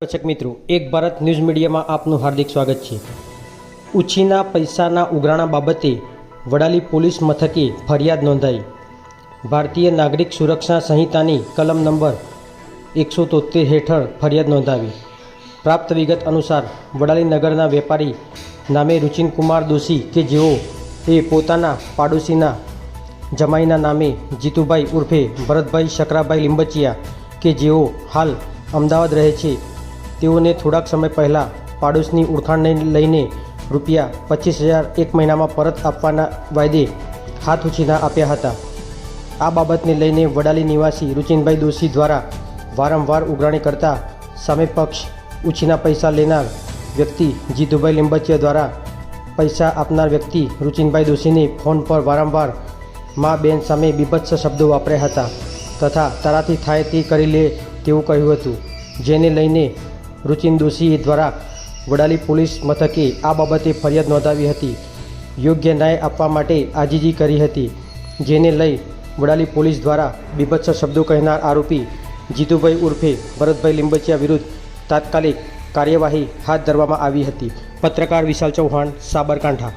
દર્શક મિત્રો, એક ભારત ન્યૂઝ મીડિયામાં આપનું હાર્દિક સ્વાગત છે. ઉછીના પૈસાના ઉઘરાણા બાબતે વડાલી પોલીસ મથકે ફરિયાદ નોંધાઈ. ભારતીય નાગરિક સુરક્ષા સંહિતાની કલમ નંબર એકસો તોતેર હેઠળ ફરિયાદ નોંધાવી. પ્રાપ્ત વિગત અનુસાર, વડાલી નગરના વેપારી નામે રુચિનકુમાર દોશી કે જેઓ એ પોતાના પાડોશીના જમાઈના નામે જીતુભાઈ ઉર્ફે ભરતભાઈ શકરાભાઈ લીંબચિયા કે જેઓ હાલ અમદાવાદ રહે છે તેઓને થોડાક સમય પહેલાં પાડોશની ઓળખાણને લઈને રૂપિયા પચીસ હજાર એક મહિનામાં પરત આપવાના વાયદે હાથ ઉછીના આપ્યા હતા. આ બાબતને લઈને વડાલી નિવાસી રુચિનભાઈ દોશી દ્વારા વારંવાર ઉઘરાણી કરતા સામે પક્ષ ઉછીના પૈસા લેનાર વ્યક્તિ જીતુભાઈ લીંબચિયા દ્વારા પૈસા આપનાર વ્યક્તિ રુચિનભાઈ દોશીને ફોન પર વારંવાર મા બેન સામે બીભત્સ શબ્દો વાપર્યા હતા તથા તારાથી થાય તે કરી લે તેવું કહ્યું હતું, જેને લઈને રુચિન દોશી દ્વારા વડાલી પોલીસ મથકે આ બાબતે ફરિયાદ નોંધાવી હતી. યોગ્ય ન્યાય આપવા માટે આજીજી કરી હતી, જેને લઈ વડાલી પોલીસ દ્વારા બીભત્સ શબ્દો કહેનાર આરોપી જીતુભાઈ ઉર્ફે ભરતભાઈ લીંબચિયા વિરુદ્ધ તાત્કાલિક કાર્યવાહી હાથ ધરવામાં આવી હતી. પત્રકાર વિશાલ ચૌહાણ, સાબરકાંઠા.